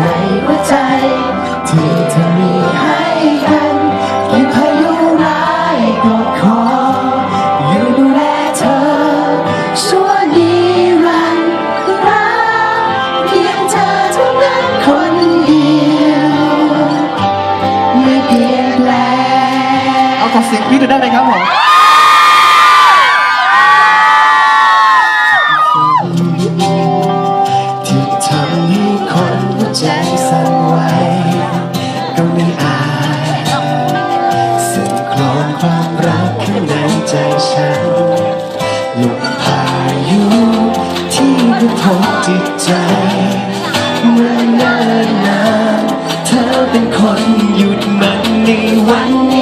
ในหัวใจ ที่เธอมีให้กันกี่พายุร้ายก็ขอ อยู่ดูแลเธอ ชั่วนิรันดร์รักเพียงเธอเท่านั้นคนเดียวไม่เปลี่ยนแปลงเอาขอเสียงพี่ดูได้ไหมครับผม ใจฉันลมพายุที่กระทบจิตใจ เมื่อนานนานเธอเป็นคนหยุดมันในวัน